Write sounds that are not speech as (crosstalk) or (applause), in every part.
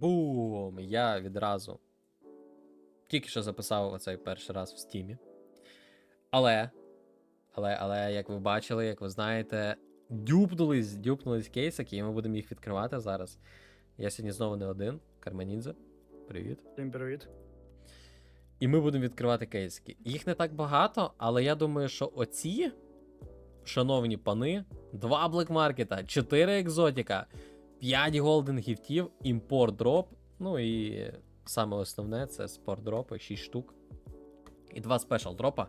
Бум! Я відразу тільки що записав оцей перший раз в стімі. Але, але, але, як ви бачили, як ви знаєте, дюпнулись, дюпнулись кейсики, і ми будемо їх відкривати зараз. Я сьогодні знову не один. Карманідзе. Привіт. Всім привіт. І ми будемо відкривати кейсики. Їх не так багато, але я думаю, що оці, шановні пани, два блекмаркета, 4 екзотіка, 5 голден гіфтів, імпорт дроп. Ну і саме основне це спорт дропи, 6 штук. І два спешл дропа.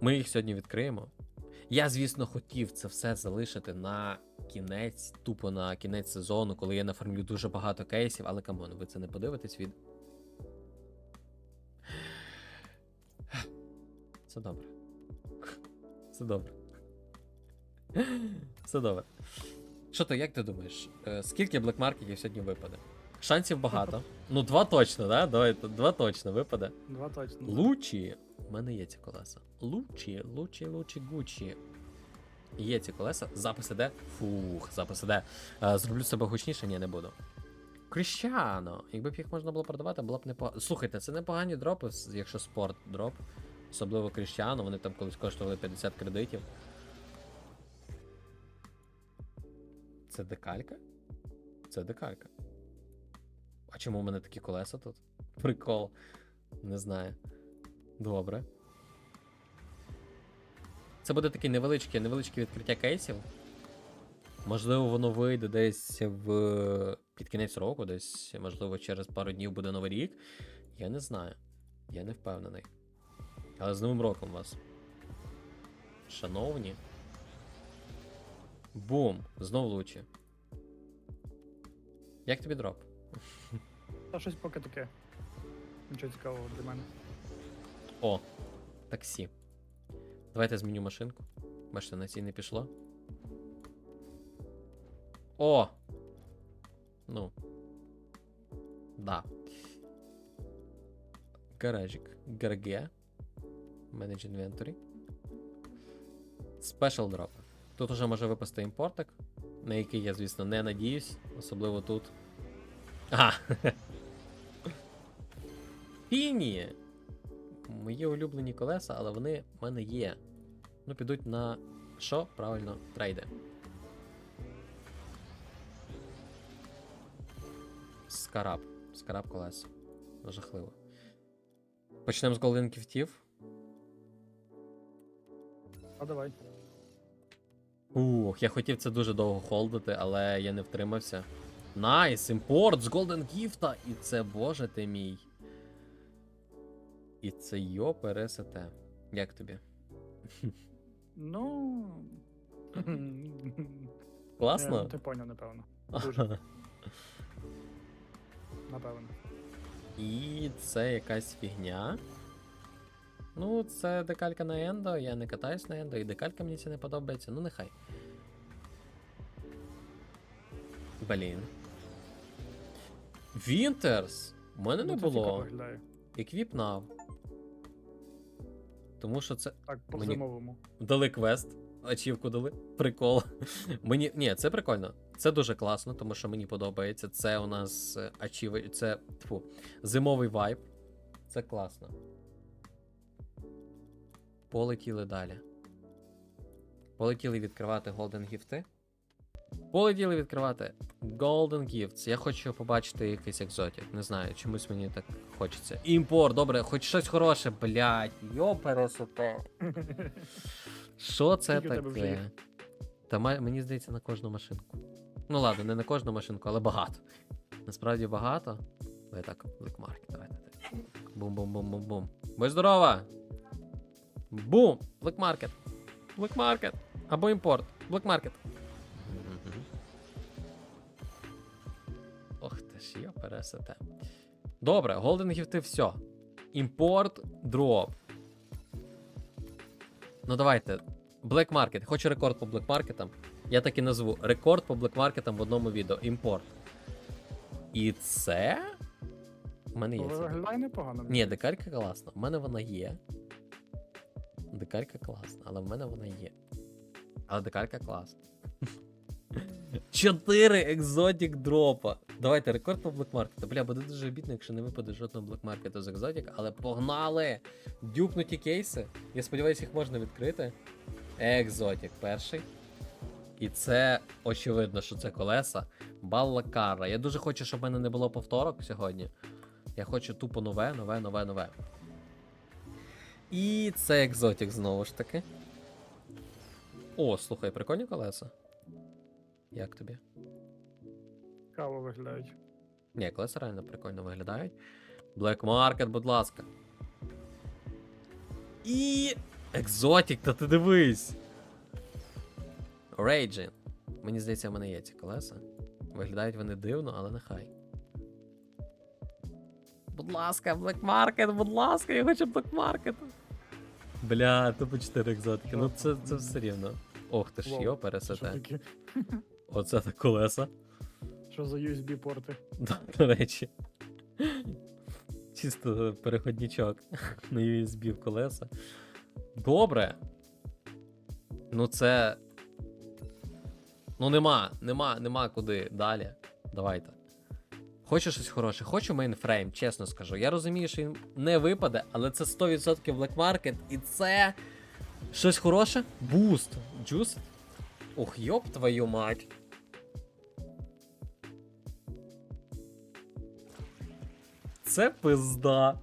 Ми їх сьогодні відкриємо. Я, звісно, хотів це все залишити на кінець, тупо на кінець сезону, коли я нафармлю дуже багато кейсів, але камон, ви це не подивитесь від. Все добре. Все добре. Все добре. Що то, як ти думаєш, е, скільки блекмаркетів сьогодні випаде? Шансів багато. Ну, два точно, да? Давай, два точно випаде. Два точно. Лучі. У мене є ці колеса. Лучі, лучі, лучі, гучі. Є ці колеса. Запис іде. Фух, запис іде. Е, Зроблю себе гучніше, ні, не буду. Кріщано. Якби б їх можна було продавати, було б непогано. Слухайте, це непогані дропи, якщо спорт дроп. Особливо Кріщано, вони там колись коштували 50 кредитів. Це декалька? Це декалька. А чому в мене такі колеса тут? Прикол. Не знаю. Добре. Це буде таке невеличке, невеличке відкриття кейсів. Можливо, воно вийде десь в під кінець року, десь, можливо, через пару днів буде новий рік. Я не знаю. Я не впевнений. Але з Новим роком вас. Шановні. Бум! Знов лучі. Як тобі дроп? Та щось поки таке. Нічого цікавого для мене. О, таксі. Давайте зміню машинку. Бачите, на цій не пішло. О! Ну. Да. Гаражик. Гарге. Manage Inventory. Special Drop. Тут уже може випасти імпортик, на який я, звісно, не надіюсь, особливо тут. Ага. Фіні! Мої улюблені колеса, але вони в мене є. Ну, підуть на що? Правильно, трейди. Скараб. Скараб колеса. Жахливо. Почнемо з Golden Кіфтів. А давай. Ух, я хотів це дуже довго холдити, але я не втримався. Найс, імпорт з Golden Гіфта! І це боже ти мій. І це йо пересете. Як тобі? Ну. (laughs) Класно? Ти поняв, напевно. (laughs) Дуже. Напевно. І це якась фігня. Ну, це декалька на ендо, я не катаюсь на ендо, і декалька мені це не подобається, ну нехай. Блін. Вінтерс! У мене не Ну, було. виглядає. Еквіпнав. Тому що це. Так, по Мені- зимовому. Дали квест. Ачівку дали. Прикол. (laughs) Мені. Ні, це прикольно. Це дуже класно, тому що мені подобається. Це у нас е, ачіви. Це тьфу, зимовий вайб. Це класно. Полетіли далі. Полетіли відкривати Golden Гіфти. Полетіли відкривати Golden Gifts. Я хочу побачити якийсь екзотик. Не знаю, чомусь мені так хочеться. Імпорт, добре, хоч щось хороше, блядь. Йопересоте. Що це таке? Та мені здається на кожну машинку. Ну ладно, не на кожну машинку, але багато. Насправді багато. Давай так, Blackmarket, давайте. Бум-бум-бум-бум-бум. Будь здорова! Бум! Blackmarket! Blackmarket! Або імпорт. Blackmarket. Ти я пересете. Добре, Golden гіфти все. Імпорт, дроп. Ну давайте. Black Market. Хочу рекорд по Black Market. Я так і назву. Рекорд по Black Market в одному відео. Імпорт. І це. У мене є. Виглядає непогано. Ні, декарка класна. У мене вона є. Декарка класна, але в мене вона є. Але декарка класна. Чотири екзотік дропа. Давайте рекорд по блекмаркету. Бля, буде дуже обідно, якщо не випаде жодного блекмаркету з екзотік, але погнали! Дюпнуті кейси. Я сподіваюся, їх можна відкрити. Екзотік перший. І це очевидно, що це колеса. Баллакара. Я дуже хочу, щоб в мене не було повторок сьогодні. Я хочу тупо нове, нове, нове, нове. І це екзотік знову ж таки. О, слухай, прикольні колеса. Як тобі? Цікаво виглядають. Ні, колеса реально прикольно виглядають. Black Market, будь ласка. І. Екзотік, та ти дивись. Raging. Мені здається, в мене є ці колеса. Виглядають вони дивно, але нехай. Будь ласка, Black Market, будь ласка, я хочу Black Market. Бля, тупо 4 екзотики. Ну це, це все рівно. Ох ти ж йо, пересете. Оце так колеса. Що за USB-порти? Да, До речі. Чисто переходничок на USB в колеса. Добре. Ну це. Ну нема, нема, нема куди далі. Давайте. Хочу щось хороше, хочу мейнфрейм, чесно скажу. Я розумію, що він не випаде, але це 100% Black Market і це. Щось хороше? Буст. Джус. Ох, йоп твою мать. Це пизда.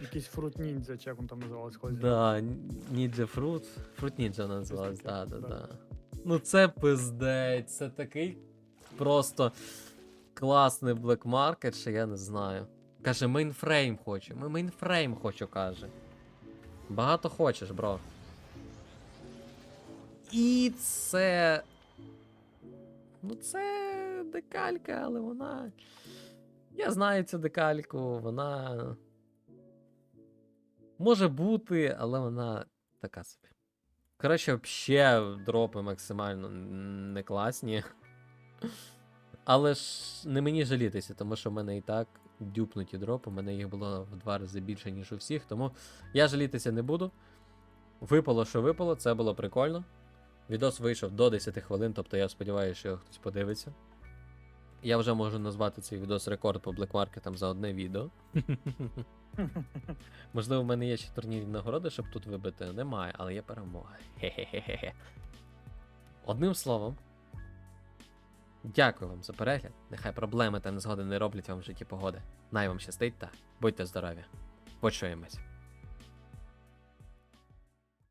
Якийсь фрут ніндзя, чи як він там називалось колись. Да, Fruit. Fruit Ninja вона називалась, да, да. да. Ну це пиздець, це такий просто класний Black Market, що я не знаю. Каже, мейнфрейм хочу. Ми мейнфрейм хочу, каже. Багато хочеш, бро. І це. Ну, це декалька, але вона. Я знаю цю декальку, вона. Може бути, але вона така собі. Коротше, взагалі дропи максимально не класні. Але ж не мені жалітися, тому що в мене і так дюпнуті дропи, у мене їх було в два рази більше, ніж у всіх, тому я жалітися не буду. Випало, що випало, це було прикольно. Відос вийшов до 10 хвилин, тобто я сподіваюся, що його хтось подивиться. Я вже можу назвати цей відос рекорд по блекмаркетам за одне відео. (laughs) Можливо, в мене є ще турнірні нагороди, щоб тут вибити. Немає, але є перемога. Хе-хе-хе-хе. Одним словом. Дякую вам за перегляд. Нехай проблеми та незгоди не роблять вам в житті погоди. Най вам щастить та будьте здорові. Почуємось.